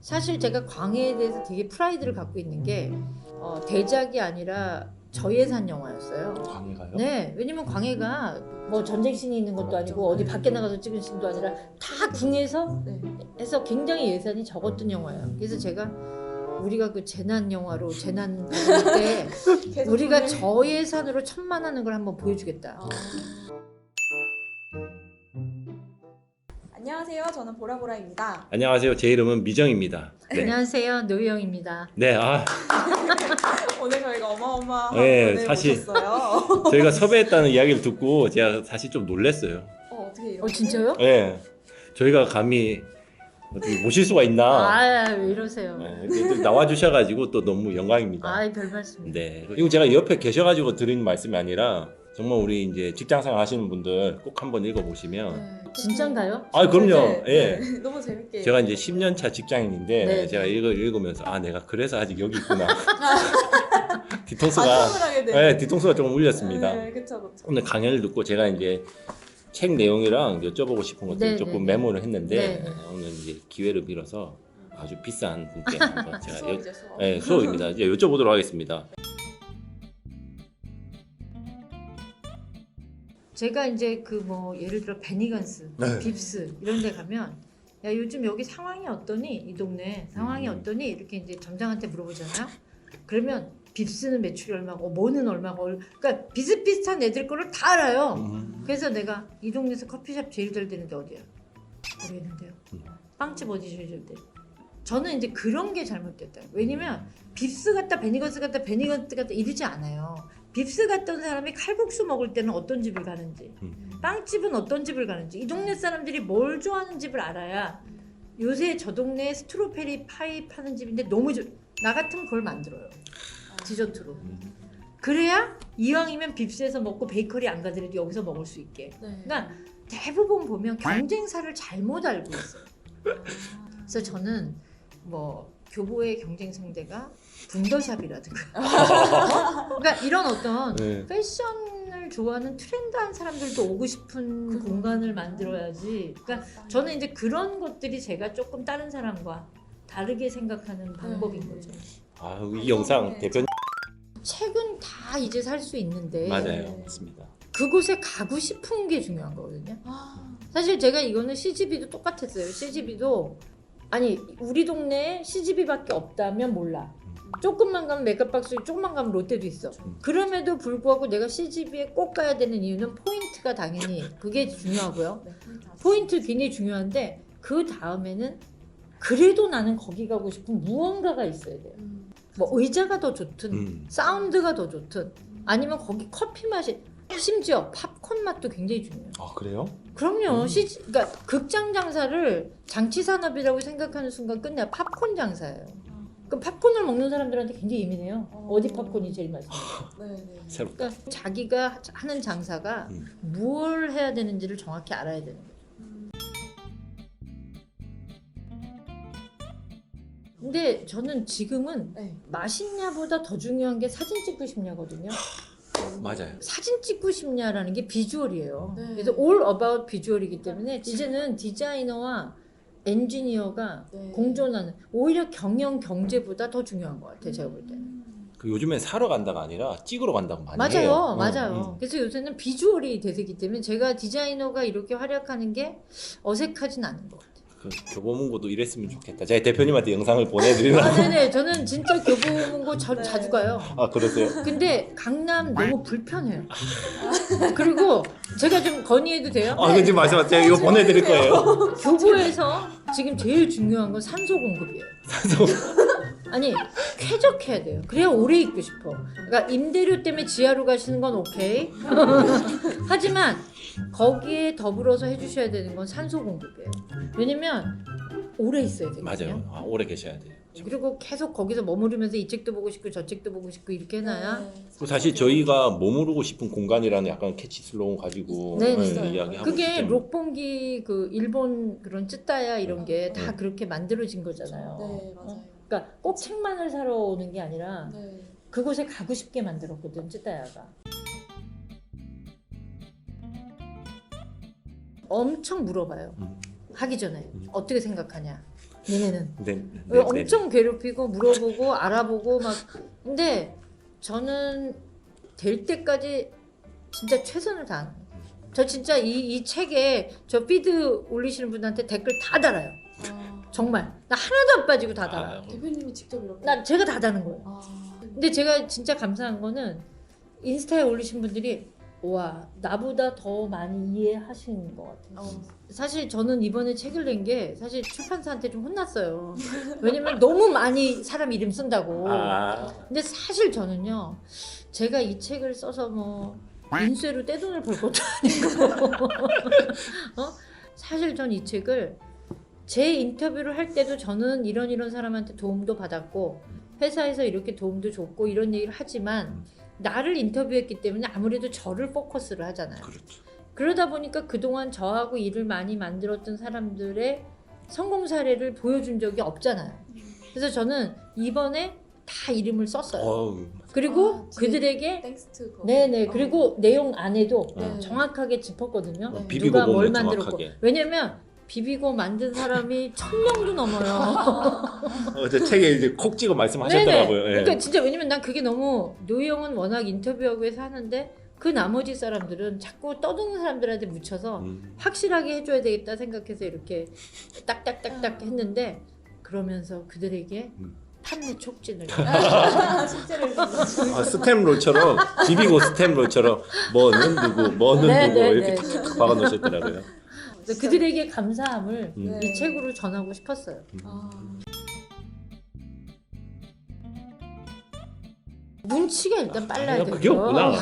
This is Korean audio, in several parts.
사실 제가 광해에 대해서 되게 프라이드를 갖고 있는 게 어, 대작이 아니라 저예산 영화였어요. 광해가요? 네, 왜냐면 광해가 뭐 전쟁 신이 있는 것도 아니고 어디 밖에 나가서 찍은 씬도 아니라 다 궁에서 네. 해서 굉장히 예산이 적었던 영화예요. 그래서 제가 우리가 그 재난 영화로 재난 때 우리가 저예산으로 천만 하는 걸 한번 보여주겠다. 안녕하세요. 저는 보라보라입니다. 안녕하세요. 제 이름은 미정입니다. 네. 안녕하세요, 노희영입니다. 네, 아, 오늘 저희가 어마어마한 네, 분을 사실- 모셨어요. 저희가 섭외했다는 이야기를 듣고 제가 사실 좀 놀랐어요. 어, 어떻게 이렇게? 어 진짜요? 네, 저희가 감히 어떻게 모실 수가 있나? 아, 왜 이러세요? 네, 이렇게 또 나와주셔가지고 또 너무 영광입니다. 아, 별 말씀. 네, 그리고 제가 옆에 계셔가지고 드리는 말씀이 아니라 정말 우리 이제 직장생활 하시는 분들 꼭 한번 읽어보시면 네. 진짠가요? 아 그럼요. 네, 예. 네. 너무 재밌게. 제가 이제 10년 차 직장인인데 네. 제가 이거 읽으면서 아 내가 그래서 아직 여기 있구나. 뒤통수가 하게 되는. 네, 뒤통수가 조금 울렸습니다. 네, 그쵸, 그쵸. 오늘 강연을 듣고 제가 이제 책 내용이랑 여쭤보고 싶은 것들 네, 조금 네. 메모를 했는데 네, 네. 오늘 이제 기회를 빌어서 아주 비싼 분께 한번 제가 여, 수업이죠, 수업. 네, 수업입니다. 이제 여쭤보도록 하겠습니다. 제가 이제 그 뭐 예를 들어 베니건스, 네. 빕스 이런 데 가면 야 요즘 여기 상황이 어떠니? 이 동네 상황이 음. 어떠니? 이렇게 이제 점장한테 물어보잖아요. 그러면 빕스는 매출이 얼마고 뭐는 얼마고 얼- 그러니까 비슷비슷한 애들 거를 다 알아요. 음. 그래서 내가 이 동네에서 커피숍 제일 잘 되는데 어디야? 모르겠는데요. 음. 빵집 어디 제일 잘 돼? 저는 이제 그런 게 잘못됐다. 왜냐면 빕스 같다, 베니건스 같다, 베니건스 같다 이러지 않아요. 빕스 갔던 사람이 칼국수 먹을 때는 어떤 집을 가는지, 음. 빵집은 어떤 집을 가는지, 이 동네 사람들이 뭘 좋아하는 집을 알아야 요새 저 동네에 스트로베리 파이 파는 집인데 너무 좋. 나 같으면 그걸 만들어요. 디저트로. 음. 그래야 이왕이면 빕스에서 먹고 베이커리 안 가더라도 여기서 먹을 수 있게. 네. 그러니까 대부분 보면 경쟁사를 잘못 알고 있어요. 그래서 저는 뭐 교보의 경쟁 상대가 분더샵이라든가 그러니까 이런 어떤 네. 패션을 좋아하는 트렌드한 사람들도 오고 싶은 그거. 공간을 만들어야지 그러니까 저는 이제 그런 것들이 제가 조금 다른 사람과 다르게 생각하는 방법인 네. 거죠 아, 이 영상 네. 대표님 책은 다 이제 살 수 있는데 맞아요, 맞습니다. 그곳에 가고 싶은 게 중요한 거거든요 아, 사실 제가 이거는 CGV도 똑같았어요. CGV도 아니 우리 동네에 CGV밖에 없다면 몰라. 조금만 가면 메가박스, 조금만 가면 롯데도 있어. 그럼에도 불구하고 내가 CGV에 꼭 가야 되는 이유는 포인트가 당연히 그게 중요하고요. 네, 포인트 굉장히 중요한데 그 다음에는 그래도 나는 거기 가고 싶은 무언가가 있어야 돼요. 음. 뭐 의자가 더 좋든 음. 사운드가 더 좋든 아니면 거기 커피 맛이 심지어 팝콘 맛도 굉장히 중요해요. 아 그래요? 그럼요. 음. 시, 그러니까 극장 장사를 장치 산업이라고 생각하는 순간 끝내 팝콘 장사예요. 그 팝콘을 먹는 사람들한테 굉장히 예민해요. 어. 어디 팝콘이 제일 맛있냐. 네, 네. 새롭다. 그러니까 자기가 하는 장사가 음. 뭘 해야 되는지를 정확히 알아야 되는 거예요. 음. 근데 저는 지금은 네. 맛있냐보다 더 중요한 게 사진 찍고 싶냐거든요. 맞아요. 사진 찍고 싶냐라는 게 비주얼이에요. 네. 그래서 all about 비주얼이기 때문에 이제는 디자이너와 엔지니어가 네. 공존하는 오히려 경영 경제보다 더 중요한 것 같아요. 제가 볼 때는. 음. 그 요즘엔 사러 간다가 아니라 찍으러 간다고 많이 해요. 맞아요, 어, 맞아요. 음. 그래서 요새는 비주얼이 대세기 때문에 제가 디자이너가 이렇게 활약하는 게 어색하진 않은 것 같아요. 그 교보문고도 이랬으면 좋겠다. 제가 대표님한테 영상을 보내드리려고. 아, 네네. 저는 진짜 교보문고 자, 네. 자주 가요. 아 그러세요? 근데 강남 너무 불편해요. 그리고 제가 좀 건의해도 돼요? 아, 그 지금 말씀하세요. 제가 이거 보내드릴 거예요. 교보에서 지금 제일 중요한 건 산소 공급이에요. 아니 쾌적해야 돼요. 그래야 오래 있고 싶어. 그러니까 임대료 때문에 지하로 가시는 건 오케이. 하지만 거기에 더불어서 해주셔야 되는 건 산소 공급이에요. 왜냐면 오래 있어야 되거든요. 맞아요. 아, 오래 계셔야 돼요. 그리고 계속 거기서 머무르면서 이 책도 보고 싶고 저 책도 보고 싶고 이렇게 해놔야 네. 그리고 사실 저희가 머무르고 싶은 공간이라는 약간 캐치 슬로건 가지고 네, 네, 네. 이야기하고 그게 있기 때문에. 록봉기 그 일본 그런 쯔따야 이런 게 다 네. 그렇게 만들어진 거잖아요. 네, 맞아요. 그러니까 꼭 책만을 사러 오는 게 아니라 네. 그곳에 가고 싶게 만들었거든 쯔따야가. 엄청 물어봐요. 음. 하기 전에 음. 어떻게 생각하냐. 네, 니네는 네, 네, 왜 엄청 괴롭히고 물어보고 알아보고 막 근데 저는 될 때까지 진짜 최선을 다하는 거예요. 저 진짜 이, 이 책에 저 피드 올리시는 분한테 댓글 다 달아요. 아, 정말 나 하나도 안 빠지고 다 달아요. 아, 대표님이 직접 이렇게. 나 제가 다 다는 거예요. 아, 근데 제가 진짜 감사한 거는 인스타에 올리신 분들이 와 나보다 더 많이 이해하시는 것 같아요. 어. 사실 저는 이번에 책을 낸 게 사실 출판사한테 좀 혼났어요. 왜냐면 너무 많이 사람 이름 쓴다고. 아, 근데 사실 저는요, 제가 이 책을 써서 뭐 인쇄로 떼돈을 벌 것도 아니고, 어? 사실 전 이 책을 제 인터뷰를 할 때도 저는 이런 이런 사람한테 도움도 받았고 회사에서 이렇게 도움도 줬고 이런 얘기를 하지만 나를 인터뷰했기 때문에 아무래도 저를 포커스를 하잖아요. 그렇죠. 그러다 보니까 그동안 저하고 일을 많이 만들었던 사람들의 성공 사례를 보여준 적이 없잖아요. 그래서 저는 이번에 다 이름을 썼어요. 어우, 그리고 아, 그들에게 거. 네네 어. 그리고 내용 안에도 네. 정확하게 짚었거든요. 네. 비비고 누가 뭘 보면 만들었고 정확하게. 왜냐면 비비고 만든 사람이 천 명도 넘어요. 어제 책에 이제 콕 찍어 말씀하셨더라고요. 예. 그러니까 진짜 왜냐면 난 그게 너무 노희영은 워낙 인터뷰하고 해서 하는데 그 나머지 사람들은 자꾸 떠드는 사람들한테 묻혀서 음. 확실하게 해줘야 되겠다 생각해서 이렇게 딱딱딱딱 했는데 그러면서 그들에게 음. 판매 촉진을 아, 실제로. 아, 스탬롤처럼 비비고 스탬롤처럼 뭐는 누구, 뭐는 네, 누구 네, 이렇게 네. 탁탁 박아 놓으셨더라고요. 그래서 그들에게 감사함을 음. 네. 이 책으로 전하고 싶었어요. 아, 눈치가 일단 빨라야 아, 되고 그게 없구나.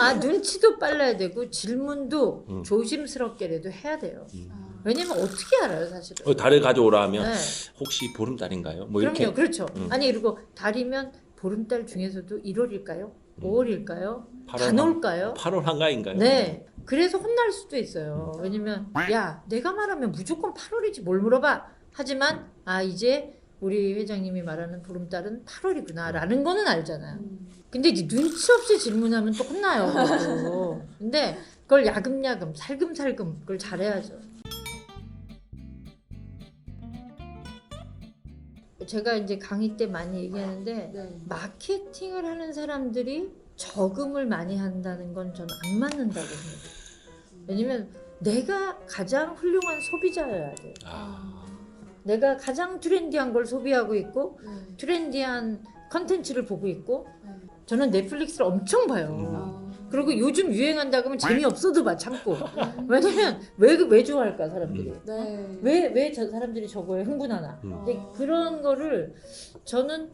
아 눈치도 빨라야 되고 질문도 음. 조심스럽게라도 해야 돼요. 아. 왜냐면 어떻게 알아요 사실은. 어, 달을 가져오라 하면 네. 혹시 보름달인가요? 뭐 그럼요, 이렇게 그렇죠. 음. 아니 그리고 달이면 보름달 중에서도 1월일까요? 5월일까요? 음. 팔월 단올까요? 8월 한가인가요? 네. 그래서 혼날 수도 있어요. 왜냐면 야 내가 말하면 무조건 8월이지 뭘 물어봐. 하지만 아 이제 우리 회장님이 말하는 보름달은 8월이구나라는 거는 알잖아요. 음. 근데 이제 눈치 없이 질문하면 또 혼나요. 근데 그걸 야금야금 살금살금 그걸 잘해야죠. 제가 이제 강의 때 많이 얘기하는데 네. 마케팅을 하는 사람들이 저금을 많이 한다는 건 저는 안 맞는다고 생각해요. 왜냐면 내가 가장 훌륭한 소비자여야 돼요. 아, 아, 내가 가장 트렌디한 걸 소비하고 있고 네. 트렌디한 컨텐츠를 보고 있고 네. 저는 넷플릭스를 엄청 봐요. 음. 아. 그리고 요즘 유행한다 그러면 재미없어도 봐 참고. 왜냐면 왜, 왜 좋아할까 사람들이. 네. 왜왜 저 사람들이 저거에 흥분하나. 음. 근데 그런 거를 저는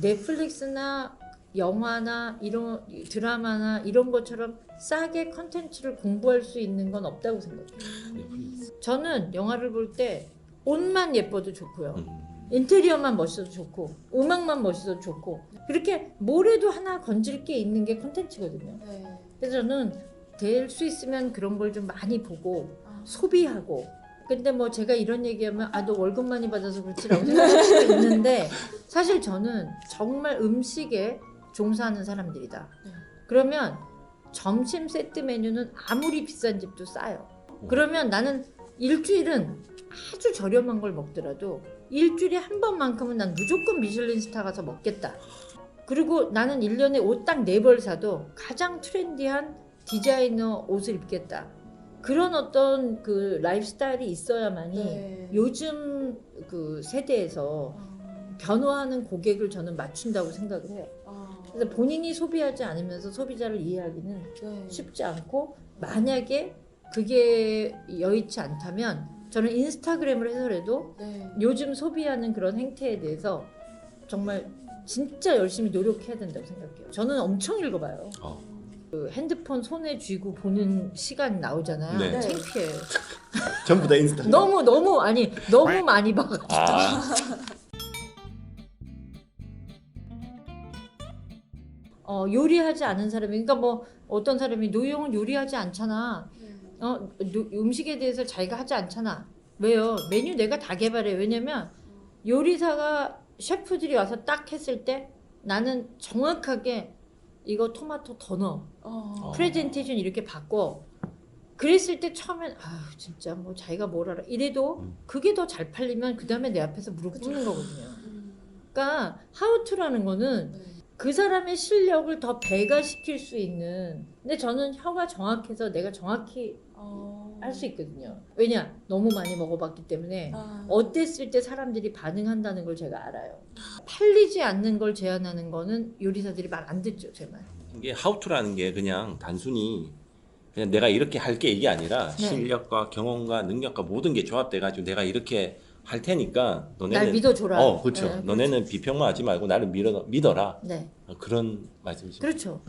넷플릭스나 영화나 이런 드라마나 이런 것처럼 싸게 컨텐츠를 공부할 수 있는 건 없다고 생각해요. 저는 영화를 볼 때 옷만 예뻐도 좋고요. 음. 인테리어만 멋있어도 좋고 음악만 멋있어도 좋고 그렇게 뭐래도 하나 건질 게 있는 게 컨텐츠거든요. 네. 그래서 저는 될 수 있으면 그런 걸 좀 많이 보고 아. 소비하고 근데 뭐 제가 이런 얘기하면 아 너 월급 많이 받아서 그렇지라고 생각할 수도 있는데 사실 저는 정말 음식에 종사하는 사람들이다. 네. 그러면 점심 세트 메뉴는 아무리 비싼 집도 싸요. 그러면 나는 일주일은 아주 저렴한 걸 먹더라도 일주일에 한 번만큼은 난 무조건 미슐린 스타 가서 먹겠다. 그리고 나는 1년에 옷 딱 네 벌 사도 가장 트렌디한 디자이너 옷을 입겠다. 그런 어떤 그 라이프스타일이 있어야만이 네. 요즘 그 세대에서 아. 변화하는 고객을 저는 맞춘다고 생각을 해요. 아. 그래서 본인이 소비하지 않으면서 소비자를 이해하기는 네. 쉽지 않고 만약에 그게 여의치 않다면 저는 인스타그램을 해서라도 네. 요즘 소비하는 그런 행태에 대해서 정말 진짜 열심히 노력해야 된다고 생각해요. 저는 엄청 읽어봐요. 어. 그 핸드폰 손에 쥐고 보는 시간 나오잖아요. 네. 창피해. 전부 다 인스타. 너무 너무 아니 너무 많이 봐가지고. 아, 어, 요리하지 않은 사람이 그러니까 뭐 어떤 사람이 노영은 요리하지 않잖아. 네. 어, 노- 음식에 대해서 자기가 하지 않잖아. 왜요? 메뉴 내가 다 개발해. 왜냐면 요리사가 셰프들이 와서 딱 했을 때 나는 정확하게 이거 토마토 더 넣어. 어. 어. 프레젠테이션 이렇게 바꿔. 그랬을 때 처음엔 아 진짜 뭐 자기가 뭘 알아 이래도 음. 그게 더 잘 팔리면 그 다음에 내 앞에서 무릎. 꿇는 거거든요. 음. 그러니까 하우투라는 거는 네. 그 사람의 실력을 더 배가시킬 수 있는 근데 저는 혀가 정확해서 내가 정확히 어. 할수 있거든요. 왜냐 너무 많이 먹어봤기 때문에 아. 어땠을 때 사람들이 반응한다는 걸 제가 알아요. 팔리지 않는 걸 제안하는 거는 요리사들이 말 안 듣죠, 제 말. 이게 하우투라는 게 그냥 단순히 그냥 내가 이렇게 할게 이게 아니라 네. 실력과 경험과 능력과 모든 게 조합돼 가지고 내가 이렇게 할 테니까 너네는 날 믿어줘라. 어 그렇죠. 네, 너네는 비평만 하지 말고 나를 믿어 믿어라 네, 어, 그런 말씀이십니다. 그렇죠.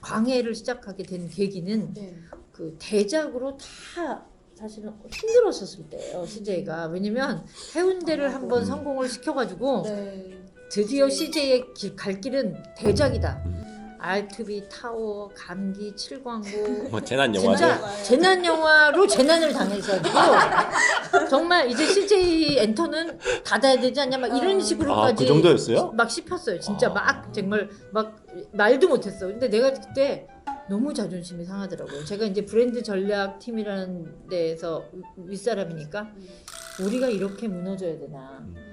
광해를 시작하게 된 계기는 네. 그 대작으로 다 사실은 힘들었었을 때예요, CJ가. 왜냐면 해운대를 한번 성공을 시켜가지고 네. 드디어 CJ의 길, 갈 길은 대작이다. 음. R2B 타워, 감기, 칠광고. 뭐 재난 영화죠. 진짜 재난 영화로 재난을 당해서지고 정말 이제 CJ 엔터는 닫아야 되지 않냐 막 이런 아. 식으로까지 아, 그 정도였어요? 막 씹혔어요. 진짜 아. 막 정말 막 말도 못했어. 근데 내가 그때 너무 자존심이 상하더라고요. 제가 이제 브랜드 전략 팀이라는 데에서 윗사람이니까 음. 우리가 이렇게 무너져야 되나. 음.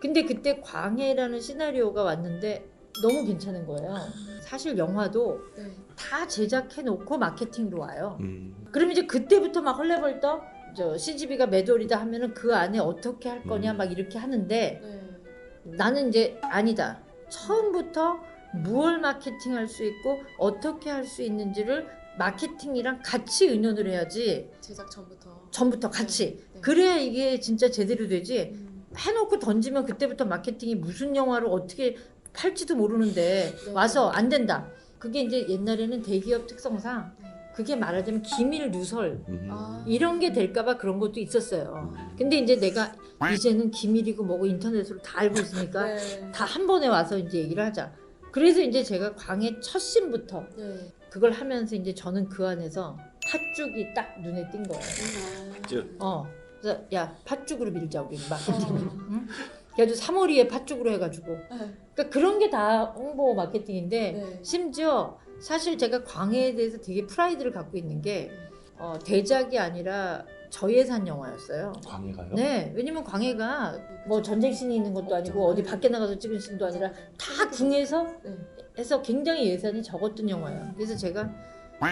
근데 그때 광해라는 시나리오가 왔는데 너무 괜찮은 거예요. 사실 영화도 네. 다 제작해 놓고 마케팅으로 와요. 음. 그럼 이제 그때부터 막 헐레벌떡 저 CGV가 매돌이다 하면은 그 안에 어떻게 할 거냐 음. 막 이렇게 하는데 네. 나는 이제 아니다. 처음부터 무얼 마케팅 할 수 있고 어떻게 할 수 있는지를 마케팅이랑 같이 의논을 해야지 제작 전부터. 전부터 같이 네, 네. 그래야 이게 진짜 제대로 되지 음. 해놓고 던지면 그때부터 마케팅이 무슨 영화를 어떻게 팔지도 모르는데 네. 와서 안 된다 그게 이제 옛날에는 대기업 특성상 네. 그게 말하자면 기밀 누설 음. 아. 이런 게 될까봐 그런 것도 있었어요. 근데 이제 내가 이제는 기밀이고 뭐고 인터넷으로 다 알고 있으니까 네. 다 한 번에 와서 이제 얘기를 하자. 그래서 이제 제가 광해 첫 씬부터 네. 그걸 하면서 이제 저는 그 안에서 팥죽이 딱 눈에 띈 거예요. 음. 저- 어, 그래서 야 팥죽으로 밀자 우리 마케팅. 어. 응? 그래가지고 3월이에 팥죽으로 해가지고. 네. 그러니까 그런 게 다 홍보 마케팅인데 네. 심지어 사실 제가 광해에 대해서 되게 프라이드를 갖고 있는 게 어, 대작이 아니라 저예산 영화였어요. 광해가요? 네, 왜냐면 광해가 뭐 전쟁 씬이 있는 것도 아니고 어디 밖에 나가서 찍은 씬도 아니라 다 궁에서 네. 해서 굉장히 예산이 적었던 영화예요. 그래서 제가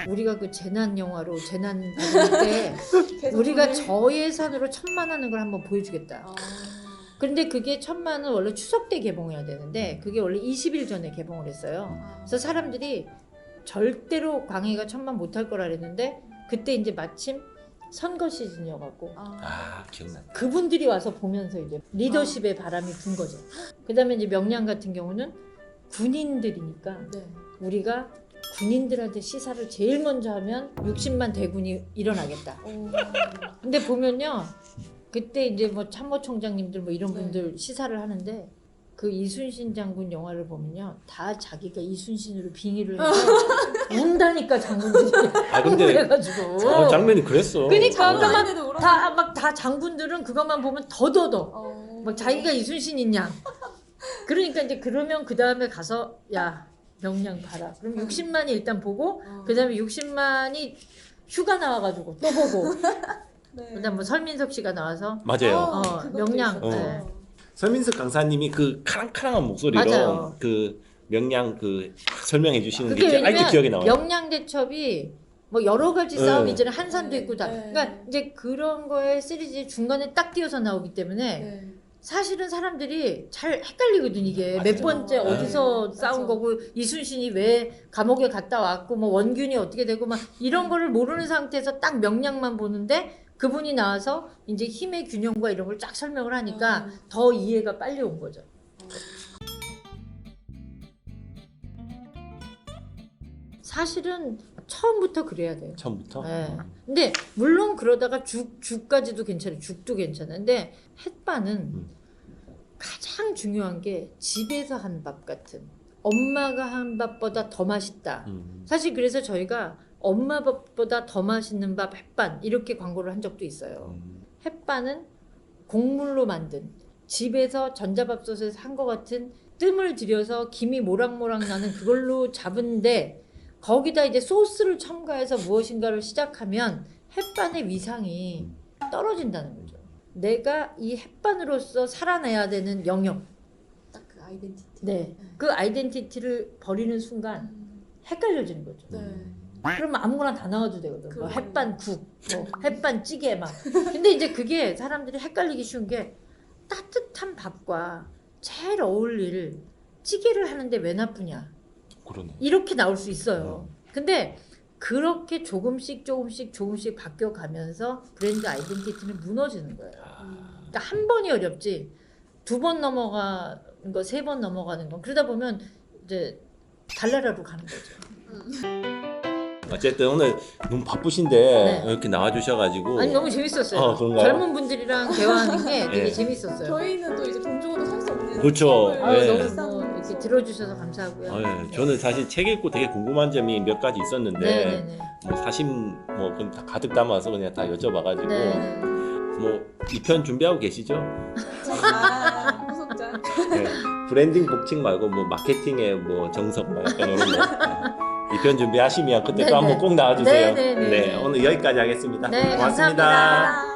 우리가 그 재난 영화로 재난 받을 때 우리가 저예산으로 천만 하는 걸 한번 보여주겠다. 아. 그런데 그게 천만은 원래 추석 때 개봉해야 되는데 그게 원래 20일 전에 개봉을 했어요. 아. 그래서 사람들이 절대로 광해가 천만 못할 거라 그랬는데 그때 이제 마침 선거 시즌이어갖고 아. 아 기억나. 그분들이 와서 보면서 이제 리더십의 바람이 분 거죠. 그다음에 이제 명량 같은 경우는 군인들이니까 네. 우리가 군인들한테 시사를 제일 먼저 하면 60만 대군이 일어나겠다. 오. 근데 보면요. 그때 이제 뭐 참모총장님들 뭐 이런 네. 분들 시사를 하는데 그 이순신 장군 영화를 보면요. 다 자기가 이순신으로 빙의를 해서 운다니까 장군들이. 아 근데 그래가지고. 어, 장면이 그랬어. 그러니까 장난 막 아닌데도 울어. 다막 다 장군들은 그것만 보면 더더더 어. 막 자기가 이순신인 양. 그러니까 이제 그러면 그 다음에 가서 야 명량 봐라. 그럼 60만이 일단 보고 어. 그 다음에 60만이 휴가 나와가지고 또 보고 네. 그다음 뭐 설민석 씨가 나와서 맞아요. 어, 그것도 명량. 있었죠. 네. 서민석 강사님이 그 카랑카랑한 목소리로 맞아요. 그 명량 그 설명해 주시는 그게 게 아직도 왜냐면 기억에 나와요. 명량 대첩이 뭐 여러 가지 네. 싸움이 있잖아요. 한산도 네. 있고 다. 네. 그러니까 이제 그런 거에 시리즈 중간에 딱 띄어서 나오기 때문에 네. 사실은 사람들이 잘 헷갈리거든 이게 맞아요. 몇 번째 네. 어디서 네. 싸운 맞아. 거고 이순신이 왜 감옥에 갔다 왔고 뭐 원균이 어떻게 되고 막 이런 거를 모르는 상태에서 딱 명량만 보는데 그분이 나와서 이제 힘의 균형과 이런 걸 쫙 설명을 하니까 음. 더 이해가 빨리 온 거죠. 사실은 처음부터 그래야 돼요. 처음부터. 네. 근데 물론 그러다가 죽 죽까지도 괜찮아요. 죽도 괜찮은데 햇반은 음. 가장 중요한 게 집에서 한 밥 같은 엄마가 한 밥보다 더 맛있다. 음. 사실 그래서 저희가 엄마 밥보다 더 맛있는 밥 햇반 이렇게 광고를 한 적도 있어요. 음. 햇반은 곡물로 만든 집에서 전자밥솥에서 한 것 같은 뜸을 들여서 김이 모락모락 나는 그걸로 잡은데 거기다 이제 소스를 첨가해서 무엇인가를 시작하면 햇반의 위상이 떨어진다는 거죠. 내가 이 햇반으로서 살아내야 되는 영역, 딱 그 아이덴티티. 네, 그 아이덴티티를 버리는 순간 음, 헷갈려지는 거죠. 네. 그러면 아무거나 다 넣어도 되거든. 뭐. 햇반 국, 뭐 햇반 찌개 막. 근데 이제 그게 사람들이 헷갈리기 쉬운 게 따뜻한 밥과 제일 어울릴 찌개를 하는데 왜 나쁘냐. 그러네. 이렇게 나올 수 있어요. 근데 그렇게 조금씩 조금씩 조금씩 바뀌어 가면서 브랜드 아이덴티티는 무너지는 거예요. 음. 그러니까 한 번이 어렵지 두 번 넘어가는 거, 세 번 넘어가는 거 그러다 보면 이제 달나라로 가는 거죠. 어쨌든 오늘 너무 바쁘신데 네. 이렇게 나와주셔가지고 아니 너무 재밌었어요. 어, 그런가요? 젊은 분들이랑 대화하는 게 되게 네. 재밌었어요. 저희는 또 이제 돈 주고도 살 수 없는. 그렇죠. 아유, 네. 너무 비싼 뭐거 이렇게. 들어주셔서 감사하고요. 어, 예. 저는 사실 책 읽고 되게 궁금한 점이 몇 가지 있었는데 네네네. 뭐 사심 뭐 그럼 다 가득 담아서 그냥 다 여쭤봐가지고 네. 뭐 2편 준비하고 계시죠? 아, 후속작. 네. 브랜딩 복칭 말고 뭐 마케팅의 뭐 정석 뭐 약간 이런 거. 네. 2편 준비하시면 그때 네, 또 한번 네. 꼭 나와주세요. 네, 네, 네, 네. 오늘 여기까지 하겠습니다. 네, 고맙습니다. 감사합니다.